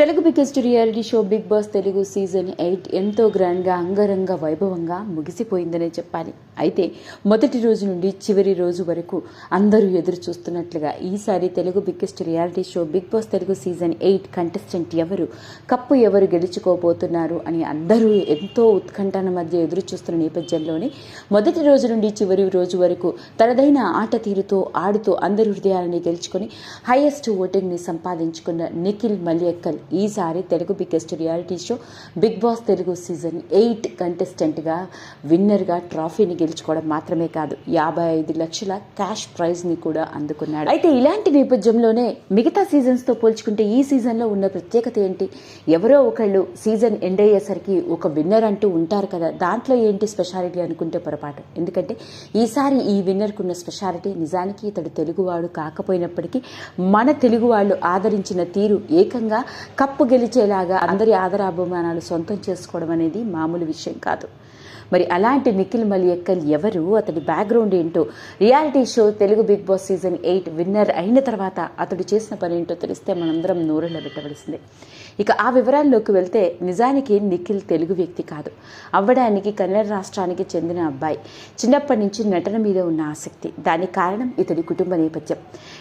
Telugu biggest reality show big boss Telugu season eight ఎంతో గ్రాండ్గా అంగరంగ వైభవంగా ముగిసిపోయిందనే చెప్పాలి. అయితే మొదటి రోజు నుండి చివరి రోజు వరకు అందరూ ఎదురు చూస్తున్నట్లుగా ఈసారి Telugu biggest reality show big boss Telugu season eight contestant ఎవరు కప్పు ఎవరు గెలుచుకోబోతున్నారు అని అందరూ ఎంతో ఉత్కంఠన మధ్య ఎదురు చూస్తున్న నేపథ్యంలోనే మొదటి రోజు నుండి చివరి రోజు వరకు తనదైన ఆట తీరుతో ఆడుతూ అందరి హృదయాలని గెలుచుకొని హైయెస్ట్ ఓటింగ్ని సంపాదించుకున్న నిఖిల్ మలియక్కల్ ఈసారి Telugu biggest reality show Bigg Boss Telugu season eight కంటెస్టెంట్గా విన్నర్గా ట్రాఫీని గెలుచుకోవడం మాత్రమే కాదు యాభై ఐదు లక్షల క్యాష్ ప్రైజ్ని కూడా అందుకున్నాడు. అయితే ఇలాంటి నేపథ్యంలోనే మిగతా సీజన్స్తో పోల్చుకుంటే ఈ సీజన్లో ఉన్న ప్రత్యేకత ఏంటి? ఎవరో ఒకళ్ళు సీజన్ ఎండ్ అయ్యేసరికి ఒక విన్నర్ అంటూ ఉంటారు కదా దాంట్లో ఏంటి స్పెషాలిటీ అనుకుంటే పొరపాటు? ఎందుకంటే ఈసారి ఈ విన్నర్కు ఉన్న స్పెషాలిటీ నిజానికి ఇతడు తెలుగువాడు కాకపోయినప్పటికీ మన తెలుగు వాళ్ళు ఆదరించిన తీరు ఏకంగా కప్పు గెలిచేలాగా అందరి ఆదరాభిమానాలు సొంతం చేసుకోవడం అనేది మామూలు విషయం కాదు. మరి అలాంటి నిఖిల్ మలియక్కల్ ఎవరు? అతడి బ్యాక్గ్రౌండ్ ఏంటో? Reality show Telugu big boss season eight winner అయిన తర్వాత అతడు చేసిన పని ఏంటో తెలిస్తే మనందరం నోరులో పెట్టవలసిందే ఇక ఆ వివరాల్లోకి వెళ్తే నిజానికి నిఖిల్ తెలుగు వ్యక్తి కాదు. అవ్వడానికి కన్నడ రాష్ట్రానికి చెందిన అబ్బాయి. చిన్నప్పటి నుంచి నటన మీద ఉన్న ఆసక్తి. దానికి కారణం ఇతడి కుటుంబ నేపథ్యం.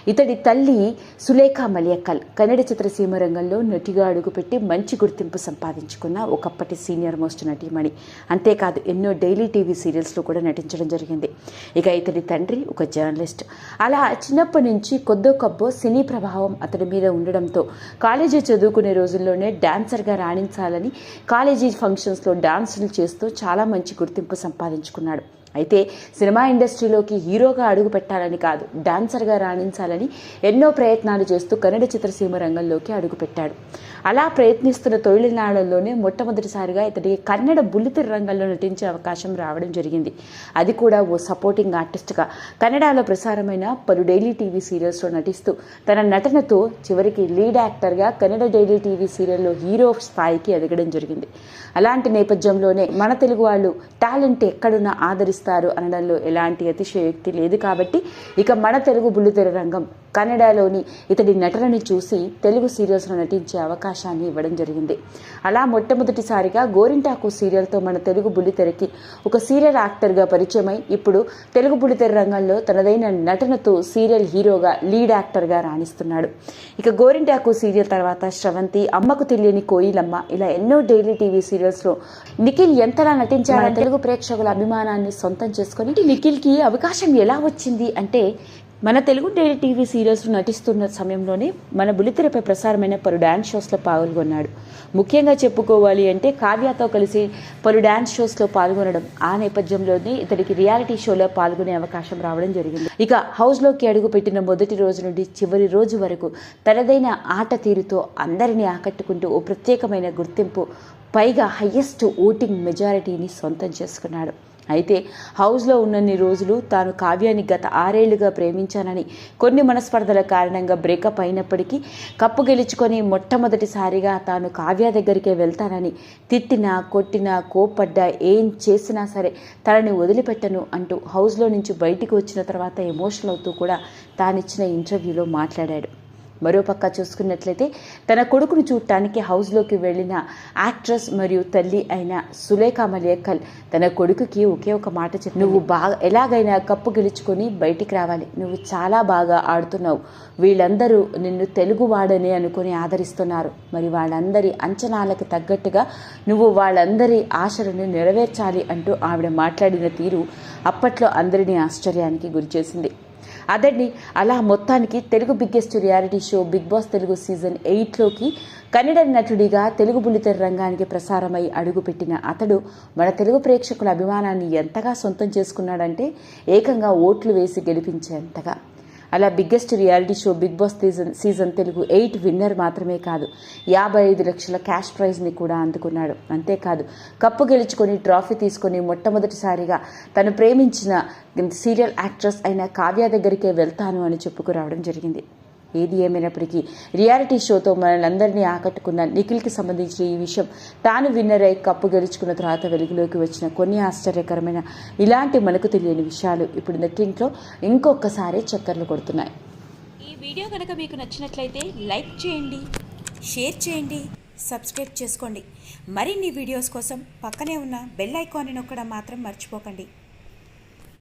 ఇతడి తల్లి సులేఖ మలియక్కల్ కన్నడ చిత్రసీమ రంగంలో నటిగా అడుగుపెట్టి మంచి గుర్తింపు సంపాదించుకున్న ఒకప్పటి సీనియర్ మోస్ట్ నటీమణి. అంతేకాదు ఎన్నో డైలీ టీవీ సీరియల్స్లో కూడా నటించడం జరిగింది. ఇక ఇతడి తండ్రి ఒక జర్నలిస్ట్. అలా చిన్నప్పటి నుంచి కొద్దో కబ్బో సినీ ప్రభావం అతడి మీద ఉండడంతో కాలేజీ చదువుకునే రోజుల్లోనే డాన్సర్గా రాణించాలని కాలేజీ ఫంక్షన్స్లో డాన్సులు చేస్తూ చాలా మంచి గుర్తింపు సంపాదించుకున్నాడు. అయితే సినిమా ఇండస్ట్రీలోకి హీరోగా అడుగు పెట్టాలని కాదు డాన్సర్గా రాణించాలని ఎన్నో ప్రయత్నాలు చేస్తూ కన్నడ చిత్రసీమ రంగంలోకి అడుగుపెట్టాడు అలా ప్రయత్నిస్తున్న తొలినాళ్ళలోనే మొట్టమొదటిసారిగా ఇతడికి కన్నడ బుల్లితెర రంగంలో నటించే అవకాశం రావడం జరిగింది. అది కూడా ఓ సపోర్టింగ్ ఆర్టిస్ట్గా కన్నడలో ప్రసారమైన పలు డైలీ టీవీ సీరియల్స్లో నటిస్తూ తన నటనతో చివరికి లీడ్ యాక్టర్గా కన్నడ డైలీ టీవీ సీరియల్లో హీరో స్థాయికి ఎదగడం జరిగింది. అలాంటి నేపథ్యంలోనే మన తెలుగు వాళ్ళు టాలెంట్ ఎక్కడున్నా ఆదరిస్తారు అనడంలో ఎలాంటి అతిశయోక్తి లేదు కాబట్టి ఇక మన తెలుగు బుల్లితెర రంగం కన్నడలోని ఇతడి నటనని చూసి తెలుగు సీరియల్స్లో నటించే అవకాశాన్ని ఇవ్వడం జరిగింది. అలా మొట్టమొదటిసారిగా గోరింటాకు సీరియల్తో మన తెలుగు బుల్లితెరకి ఒక సీరియల్ యాక్టర్గా పరిచయమై ఇప్పుడు తెలుగు బుల్లితెర రంగంలో తనదైన నటనతో సీరియల్ హీరోగా లీడ్ యాక్టర్గా రాణిస్తున్నాడు. ఇక గోరింటాకు సీరియల్ తర్వాత శ్రవంతి అమ్మకు తెలియని కోయిలమ్మ ఇలా ఎన్నో డైలీ టీవీ సీరియల్స్లో నిఖిల్ ఎంతలా నటించాడని తెలుగు ప్రేక్షకుల అభిమానాన్ని సొంతం చేసుకొని నిఖిల్కి అవకాశం ఎలా వచ్చింది అంటే మన తెలుగు డైలీ టీవీ సీరియల్స్లో నటిస్తున్న సమయంలోనే మన బులితెరపై ప్రసారమైన పలు డ్యాన్స్ షోస్లో పాల్గొన్నాడు. ముఖ్యంగా చెప్పుకోవాలి అంటే కావ్యతో కలిసి పలు డ్యాన్స్ షోస్లో పాల్గొనడం ఆ నేపథ్యంలోనే ఇతడికి రియాలిటీ షోలో పాల్గొనే అవకాశం రావడం జరిగింది. ఇక హౌస్లోకి అడుగుపెట్టిన మొదటి రోజు నుండి చివరి రోజు వరకు తనదైన ఆట తీరుతో అందరినీ ఆకట్టుకుంటూ ఓ ప్రత్యేకమైన గుర్తింపు పైగా హయ్యెస్ట్ ఓటింగ్ మెజారిటీని సొంతం చేసుకున్నాడు. అయితే హౌస్లో ఉన్నన్ని రోజులు తాను కావ్యాన్ని గత ఆరేళ్ళుగా ప్రేమించానని కొన్ని మనస్పర్ధల కారణంగా బ్రేకప్ అయినప్పటికీ కప్పు గెలుచుకొని మొట్టమొదటిసారిగా తాను కావ్య దగ్గరికే వెళ్తానని తిట్టినా కొట్టినా కోప్పడ్డా ఏం చేసినా సరే తనని వదిలిపెట్టను అంటూ హౌస్లో నుంచి బయటికి వచ్చిన తర్వాత ఎమోషనల్ అవుతూ కూడా తానిచ్చిన ఇంటర్వ్యూలో మాట్లాడాడు. మరోపక్క చూసుకున్నట్లయితే తన కొడుకును చూడటానికి హౌస్లోకి వెళ్ళిన యాక్ట్రెస్ మరియు తల్లి అయిన సులేఖ మలేకల్ తన కొడుకుకి ఒకే ఒక మాట చెప్పి నువ్వు బాగా ఎలాగైనా కప్పు గెలుచుకొని బయటికి రావాలి. నువ్వు చాలా బాగా ఆడుతున్నావు. వీళ్ళందరూ నిన్ను తెలుగు వాడని అనుకుని ఆదరిస్తున్నారు. మరి వాళ్ళందరి అంచనాలకు తగ్గట్టుగా నువ్వు వాళ్ళందరి ఆశలను నెరవేర్చాలి అంటూ ఆవిడ మాట్లాడిన తీరు అప్పట్లో అందరినీ ఆశ్చర్యానికి గురిచేసింది. అదండి అలా మొత్తానికి Telugu biggest reality show big boss Telugu season ఎయిట్లోకి Kannada నటుడిగా తెలుగు బుల్లితెర రంగానికి ప్రసారమై అడుగుపెట్టిన అతడు మన తెలుగు ప్రేక్షకుల అభిమానాన్ని ఎంతగా సొంతం చేసుకున్నాడంటే ఏకంగా ఓట్లు వేసి గెలిపించేంతగా. అలా biggest reality show big boss season season Telugu eight winner మాత్రమే కాదు. యాభై ఐదు లక్షల క్యాష్ ప్రైజ్ని కూడా అందుకున్నాడు. అంతేకాదు కప్పు గెలుచుకొని ట్రాఫీ తీసుకొని మొట్టమొదటిసారిగా తను ప్రేమించిన సీరియల్ యాక్ట్రెస్ అయిన కావ్య దగ్గరికే వెళ్తాను అని చెప్పుకురావడం జరిగింది. ఏది ఏమైనప్పటికీ రియాలిటీ షోతో మనల్ని ఆకట్టుకున్న నిఖిల్కి సంబంధించిన ఈ విషయం తాను విన్నర్ అయి కప్పు గెలుచుకున్న తర్వాత వెలుగులోకి వచ్చిన కొన్ని ఆశ్చర్యకరమైన ఇలాంటి మనకు తెలియని విషయాలు ఇప్పుడు నెట్టింట్లో ఇంకొకసారి చక్కర్లు కొడుతున్నాయి. ఈ వీడియో కనుక మీకు నచ్చినట్లయితే లైక్ చేయండి షేర్ చేయండి సబ్స్క్రైబ్ చేసుకోండి. మరిన్ని వీడియోస్ కోసం పక్కనే ఉన్న బెల్ ఐకాన్ని నొక్కడం మాత్రం మర్చిపోకండి.